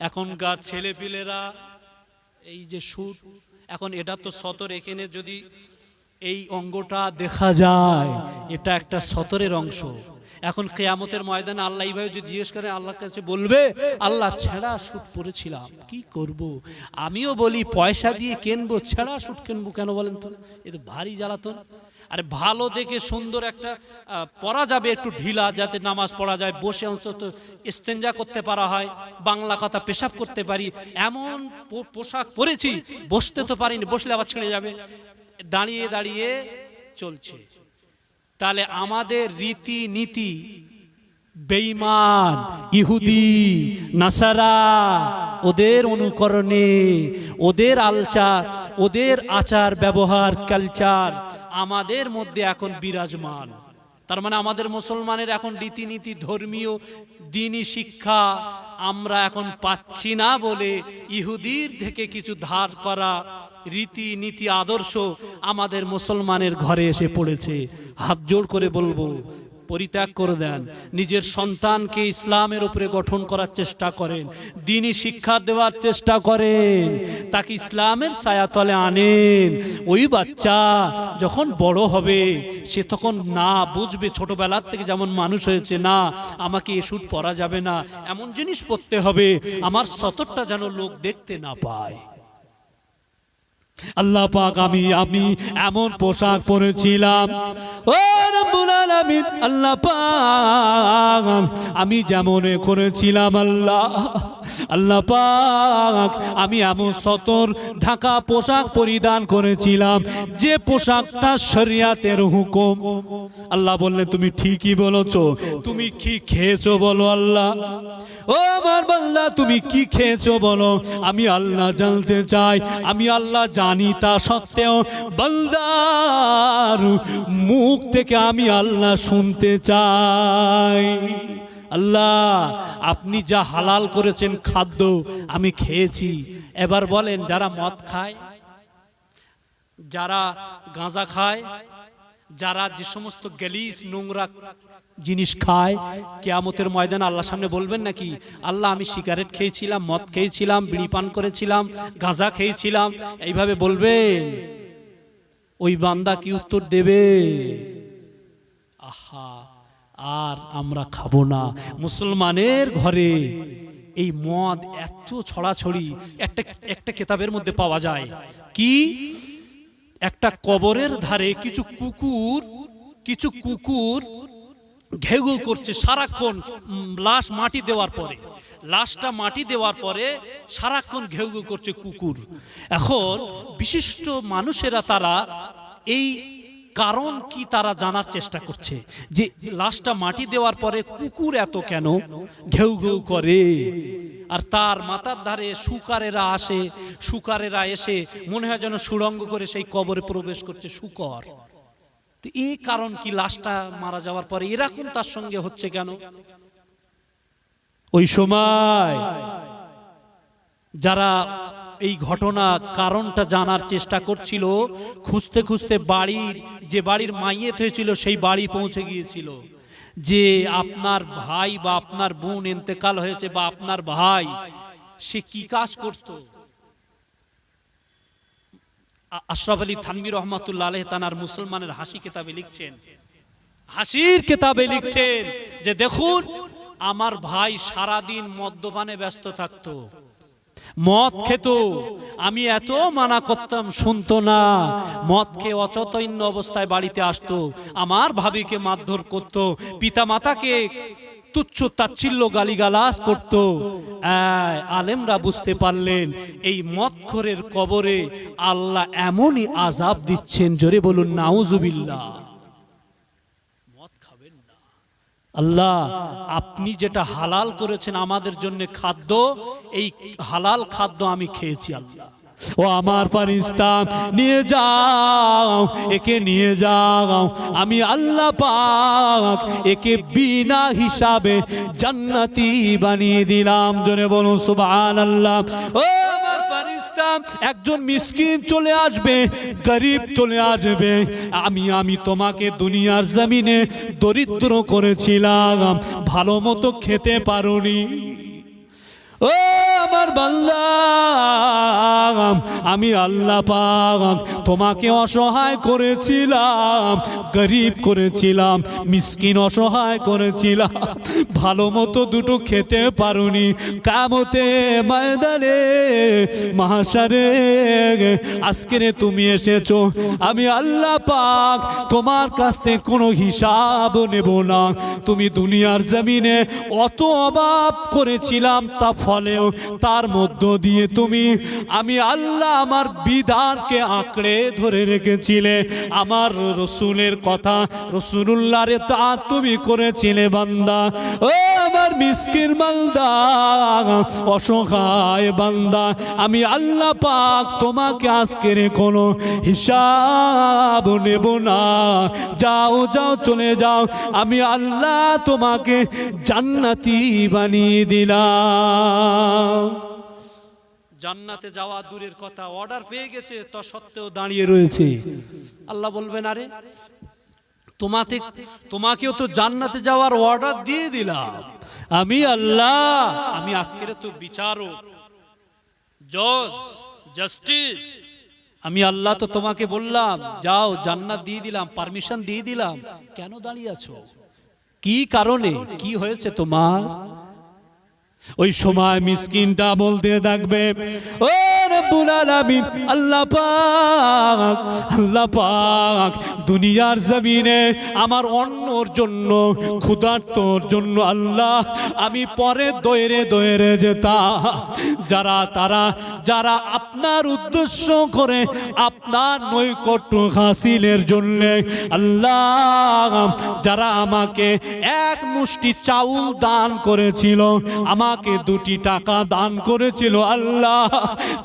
এখনকার ছেলে পিলেরা এই যে সুর এখন এটা তো সতর এখানে যদি এই অঙ্গটা দেখা যায় এটা একটা সতরের অংশ। এখন কেয়ামতের ময়দানে আল্লাহ এইভাবে যদি জিজ্ঞেস করে আল্লাহর কাছে বলবে আল্লাহ ছেঁড়া সুট পরেছিলাম কি করব। আমিও বলি পয়সা দিয়ে কিনবো ছেঁড়া সুট কিনবো কেন বলেন তো? এ তো ভারী জ্বালাতন। আরে ভালো দেখে সুন্দর একটা পরা যাবে, একটু ঢিলা যাতে নামাজ পড়া যায়, বসে অন্তত ইস্তেঞ্জা করতে পারা হয়, বাংলা কথা পেশাব করতে পারি, এমন পোশাক পরেছি, বসতে তো পারিনি, বসলে আবার ছেড়ে যাবে। দাঁড়িয়ে দাঁড়িয়ে চলছে। তাহলে আমাদের রীতি নীতি বেঈমান, ইহুদি, নাসারা, ওদের অনুকরণে, ওদের আলচার ওদের আচার ব্যবহার কালচার আমাদের মধ্যে এখন বিরাজমান। তার মানে আমাদের মুসলমানের এখন রীতিনীতি, ধর্মীয়, দিনী শিক্ষা আমরা এখন পাচ্ছি না বলে ইহুদির থেকে কিছু ধার করা রীতিনীতি, আদর্শ আমাদের মুসলমানের ঘরে এসে পড়েছে। হাত জোর করে বলব পরিত্যাগ করে দেন। নিজের সন্তানকে ইসলামের উপরে গঠন করার চেষ্টা করেন। দিনী শিক্ষা দেওয়ার চেষ্টা করেন। তাকে ইসলামের ছায়াতলে আনেন। ওই বাচ্চা যখন বড় হবে, সে তখন না বুঝবে ছোটবেলার থেকে যেমন মানুষ হয়েছে, না, আমাকে এ শুট পরা যাবে না। এমন জিনিস পরতে হবে, আমার সতরটা যেন লোক দেখতে না পায়। আল্লাহ পাক, আমি আমি এমন পোশাক পরেছিলাম। ও রব্বুল আলামিন, আল্লাহ পাক, আমি যেমন করেছিলাম আল্লাহ। আল্লাহ পাক, আমি এমন সতর ঢাকা পোশাক পরিধান করেছিলাম, যে পোশাকটা শরিয়াতের হুকুম। আল্লাহ বললেন তুমি ঠিকই বলেছ, তুমি কি খেয়েছো বলো আল্লাহ? ও আমার বান্দা, তুমি কি খেয়েছো বলো? আমি আল্লাহ জানতে চাই, আমি আল্লাহ জানি তা সত্ত্বেও বান্দার মুখ থেকে আমি আল্লাহ শুনতে চাই। আল্লাহ, আপনি যা হালাল করেছেন খাদ্য আমি খেয়েছি। এবার বলেন, যারা মদ খায়, যারা গাঁজা খায়, যারা যে সমস্ত গেলিস, নোংরা জিনিস খায়, কেয়ামতের ময়দানে আল্লাহর সামনে বলবেন নাকি, আল্লাহ আমি সিগারেট খেয়েছিলাম, মদ খেয়েছিলাম, বিড়ি পান করেছিলাম, গাঁজা খেয়েছিলাম, এইভাবে বলবেন? ওই বান্দা কি উত্তর দেবে? আহা, আর আমরা খাব না। মুসলমানের ঘরে এই মদ এত ছড়াছড়ি, একটা একটা কেতাবের মধ্যে পাওয়া যায়। কি? একটা কবরের ধারে কিছু কুকুর কিছু কুকুর ঘেউ করছে সারাক্ষণ লাশ মাটি দেওয়ার পরে। লাশটা মাটি দেওয়ার পরে সারাক্ষণ ঘেউ করছে কুকুর। এখন বিশিষ্ট মানুষেরা তারা এই কারণ কি তারা জানার চেষ্টা করছে? যে লাশটা মাটি দেওয়ার পরে কুকুর এত কেন ঘেউ ঘেউ করে? আর তার মাথার ধারে সুকারেরা আসে, সুকারেরা এসে মনে হয় যেন সুড়ঙ্গ করে সেই কবরে প্রবেশ করছে, শুকর। তো এই কারণ কি লাশটা মারা যাওয়ার পরে এরকম তার সঙ্গে হচ্ছে কেন? ওই সময় যারা এই ঘটনা কারণটা জানার চেষ্টা করছিল, খুঁজতে খুঁজতে বাড়ির, যে বাড়ির মাইয়েত হয়েছিল সেই বাড়ি পৌঁছে গিয়েছিল। যে আপনার ভাই বা আপনার বোন এন্তেকাল হয়েছে বা আপনার ভাই, সে কি কাজ করতো? আশরাফ আলী থানবী রহমাতুল্লাহ আলহ তানার মুসলমানের হাসি কেতাবে লিখছেন। হাসির কেতাবে লিখছেন যে দেখুন, আমার ভাই সারাদিন মদ্যপানে ব্যস্ত থাকতো। মদ খেত। আমি এত মানা করতাম, শুনতো না। মদ খেয়ে অচৈতন্য অবস্থায় বাড়িতে আসতো। আমার ভাবিকে মারধর করত। পিতা মাতাকে তুচ্ছ তাচ্ছিল্য গালিগালাজ করত। আলেমরা বুঝতে পারলেন, এই মদখরের কবরে আল্লাহ এমনই আজাব দিচ্ছেন, জোরে বলুন, নাউজুবিল্লাহ। মদ আল্লাহ, আপনি যেটা হালাল করেছেন আমাদের জন্য খাদ্য, এই হালাল খাদ্য আমি খেয়েছি, আল্লাহ। ও আমার ফারিস্তা নিয়ে যাও, একে নিয়ে যাও। আমি আল্লাহ পাক একে বিনা হিসাবে জান্নাতি বানিয়ে দিলাম। জনে বলুন, সুবহানাল্লাহ। ও আমার ফারিস্তা একজন মিসকিন চলে আসবে, গরিব চলে আসবে। আমি আমি তোমাকে দুনিয়ার জমিনে দরিদ্র করেছিলাম, ভালো মতো খেতে পারোনি। ও আমার বান্দা আমি আল্লাহ পাক তোমাকে অসহায় করেছিলাম, গরিব করেছিলাম, মিসকিন অসহায় করেছিলাম, ভালো মতো দুটো খেতে পারোনি, কামতে ময়দানে, মহাসারে, আজকে তুমি এসেছ, আমি আল্লাহ পাক তোমার কাছ থেকে কোনো হিসাব নেব না, তুমি দুনিয়ার জমিনে অত অভাব করেছিলাম তা ফলেও তার মধ্য দিয়ে তুমি, আমি আল্লাহ আমার বিধানকে আঁকড়ে ধরে রেখেছিলে, আমার রসুলের কথা রসুল্লাহরে তা তুমি করেছিলে, বান্দা। ও আমার মিসকির বান্দা, অসহায় বান্দা, আমি আল্লাহ পাক তোমাকে আজকের কোনো হিসাব নেব না। যাও যাও, চলে যাও, আমি আল্লাহ তোমাকে জান্নাতি বানিয়ে দিলাম। জান্নাতে যাওয়া দূরের কথা অর্ডার পেয়ে গেছে, তা সত্ত্বেও দাঁড়িয়ে রয়েছে। আল্লাহ বলবেন, আরে, তোমাতে, তোমাকেও তো জান্নাতে যাওয়ার অর্ডার দিয়ে দিলাম। আমি আল্লাহ, আমি আজকের তো বিচারক, জজ জাস্টিস আমি আল্লাহ তো তোমাকে বললাম, যাও, জান্নাত দিয়ে দিলাম পারমিশন দিয়ে দিলাম। কেন দাঁড়িয়ে আছো? কি কারণে? কি হয়েছে তোমার? ওই সময় মিসকিনটা বলতে থাকবে, ও রব্বুল আলামিন, আল্লাহ পাক আল্লাহ পাক, দুনিয়ার জমিনে আমার অন্যর জন্য, ক্ষুধার্তর জন্য আল্লাহ, আমি পরে দৈরে দৈরে যেতাম। যারা তারা, যারা আপনার উদ্দেশ্য করে আপনার নৈকট্য হাসিলের জন্য, আল্লাহ, যারা আমাকে এক মুষ্টি চাউল দান করেছিল আমাকে দুটি টাকা দান করেছিল আল্লাহ।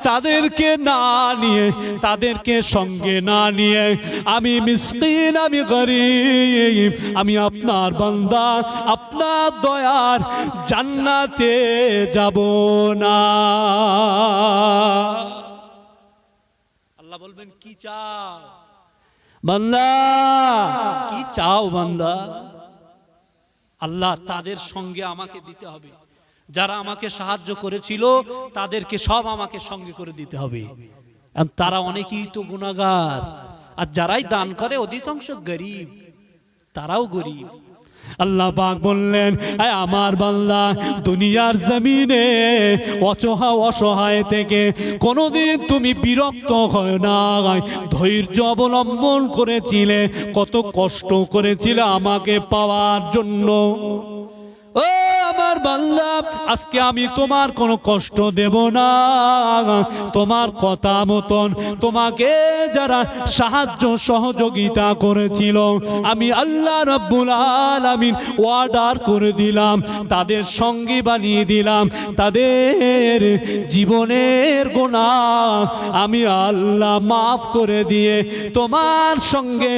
তাদেরকে না নিয়ে, তাদেরকে সঙ্গে না নিয়ে, আমি মিসকিন, আমি গরিব, আমি আপনার বান্দা, আপনার দয়ার জান্নাতে যাব না। আল্লাহ বলবেন, কি চাও? বান্দা, কি চাও বান্দা? আল্লাহ তাদের সঙ্গে আমাকে দিতে হবে। যারা আমাকে সাহায্য করেছিল, তাদেরকে সব আমাকে সঙ্গে করে দিতে হবে। তারা অনেকেই তো গুণাগার আর যারাই দান করে, অধিকাংশ গরিব। তারাও গরিব। আল্লাহ পাক বললেন "এ আমার বান্দা, দুনিয়ার জমিনে অচহা অসহায় থেকে কোনোদিন তুমি বিরক্ত হয় না। ধৈর্য অবলম্বন করেছিলে, কত কষ্ট করেছিলে আমাকে পাওয়ার জন্য। ও আমার বান্দা, আজকে আমি তোমার কোনো কষ্ট দেব না। তোমার কথা মতন তোমাকে যারা সাহায্য সহযোগিতা করেছিল, আমি আল্লাহ রব্বুল আলামিন অর্ডার করে দিলাম, তাদের সঙ্গী বানিয়ে দিলাম, তাদের জীবনের গোনা আমি আল্লাহ মাফ করে দিয়ে তোমার সঙ্গে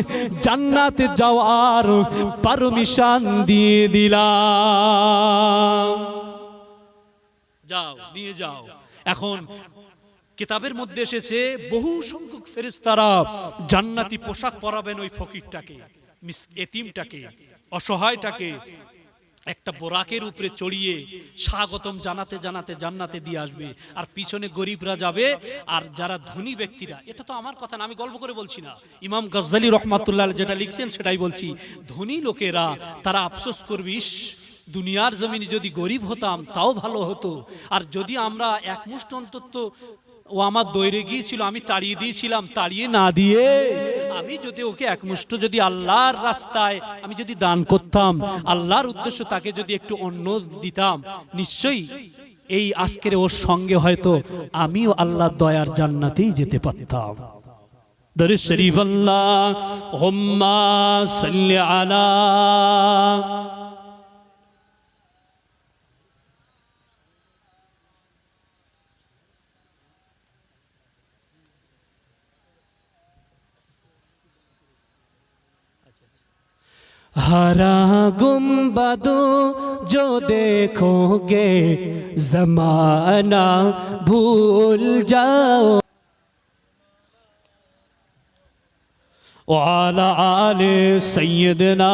জান্নাতে যাওয়ার পারমিশন দিয়ে দিলাম। যাও। নিয়ে যাও। এখন কিতাবের মধ্যে এসেছে, বহু সংখ্যক ফেরেশতারা জান্নাতি পোশাক পরাবেন ওই ফকিরটাকে, মিস এতিমটাকে, অসহায়টাকে, একটা বোরাকের উপরে চড়িয়ে স্বাগতম জানাতে জানাতে জান্নাতে দিয়ে আসবে। আর পিছনে গরিবরা যাবে, আর যারা ধনী ব্যক্তিরা, এটা তো আমার কথা না, আমি গল্প করে বলছি না। ইমাম গজ্জালি রহমাতুল্লাহ যেটা লিখছেন সেটাই বলছি। ধনী লোকেরা, তারা আফসোস করবে, ইস দুনিয়ার জমিনে যদি গরিব হতাম, তাও ভালো হতো। আর যদি আমরা একমুষ্ট অন্তত, ও আমার দৈরে গিয়েছিল, আমি তাড়িয়ে দিয়েছিলাম, তাড়িয়ে না দিয়ে, আমি যদি ওকে একমুষ্ট, যদি আল্লাহর রাস্তায় আমি যদি দান করতাম, আল্লাহর উদ্দেশ্য তাকে যদি একটু অন্য দিতাম, নিশ্চয়ই এই আজকের ওর সঙ্গে হয়তো আমিও আল্লাহর দয়ার জান্নাতেই যেতে পারতাম। দরুদ শরীফ আল্লাহ, হুম্মা সাল্লি ہرا گنبدوں جو دیکھو گے زمانہ بھول جاؤ۔ وعلى آل سيدنا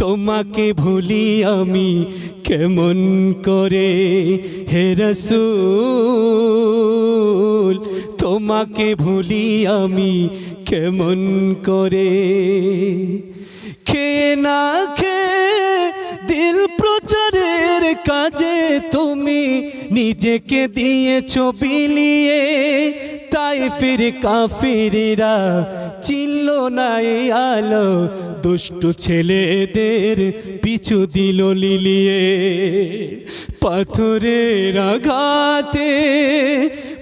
তোমাকে ভুলি আমি কেমন করে? হে রসুল, তোমাকে ভুলি আমি কেমন করে? খে না খে দিল প্রচারের কাজে তুমি নিজেকে দিয়েছ বিলিয়ে। তাই ফির কাফিরেরা চিনল নাই আলো। দুষ্ট ছেলেদের পিছু দিল লিলিয়ে। পাথরের আঘাতে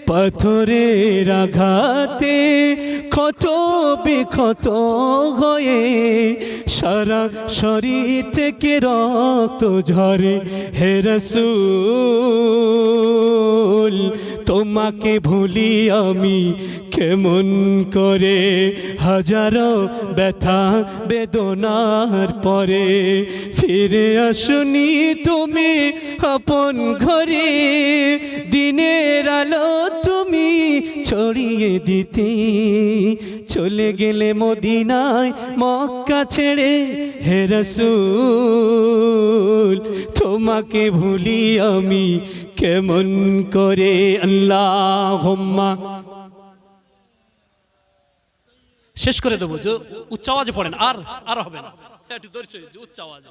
পাথরের আঘাতে ক্ষত বিক্ষত হয়ে সারা শরীর থেকে রক্ত ঝরে। হে রসুল, তোমাকে ভুলি আমি কেমন করে? হাজারো ব্যথা বেদনার পরে ফিরে আসুনি তুমি আপন ঘরে। দিনের আলো তুমি ছড়িয়ে দিতে। চলে গেলে মদিনায় মক্কা ছেড়ে, হে রসুল, তোমাকে ভুলি আমি কেমন করে? আল্লাহ শেষ করে দেবো, যে উচ্চ আওয়াজে পড়েন, আর আর হবে না। ধৈর্য উচ্চ আওয়াজে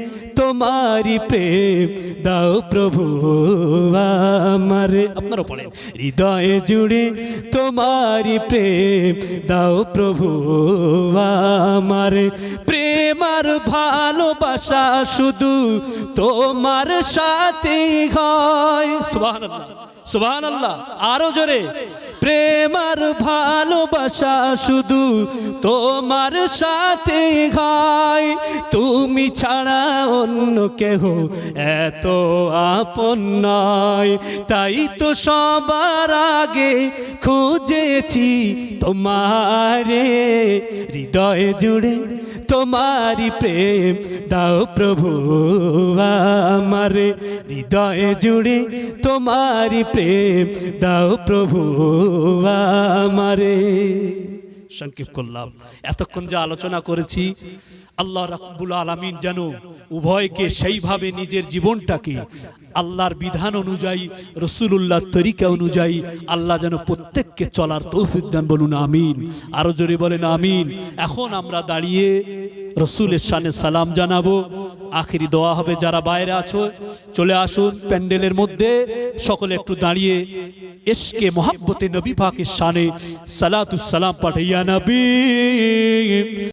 তোমারি প্রেম, দাও প্রভু আমার। আপনারও পড়েন, হৃদয়ে জুড়ে তোমারি প্রেম, দাও প্রভু আমার। প্রেম আর ভালোবাসা শুধু তোমার সাথে হয়। সুবহানাল্লাহ সুবহানাল্লাহ, আরও জোরে। প্রেম আর ভালোবাসা শুধু তোমার সাথে হয়। তুমি ছাড়া অন্য কেহ এত আপন নয়। তাই তো সবার আগে খুঁজেছি তোমারে হৃদয়ে জুড়ে। তোমারি প্রেম দাও প্রভু আমার হৃদয়ে জুড়ে। তোমারি প্রেম দাও প্রভু আমারে সংক্ষেপ করলাম। এতক্ষণ যে আলোচনা করেছি, আল্লাহ রাব্বুল আলামিন যেন উভয়কে সেইভাবে নিজের জীবনটাকে আল্লাহর বিধান অনুযায়ী রসুলুল্লাহ তরিকা অনুযায়ী আল্লাহ যেন প্রত্যেককে চলার তৌফিক দেন বলুন, আমিন। আরও জোরে বলেন, আমিন। এখন আমরা দাঁড়িয়ে রসুলের সানে সালাম জানাব। আখিরি দোয়া হবে, যারা বাইরে আছো, চলে আসুন প্যান্ডেলের মধ্যে। সকলে একটু দাঁড়িয়ে এসকে মোহাব্বতে নবী পাকের সানে সালাতুস সালাম পাঠাইয়া, নবী।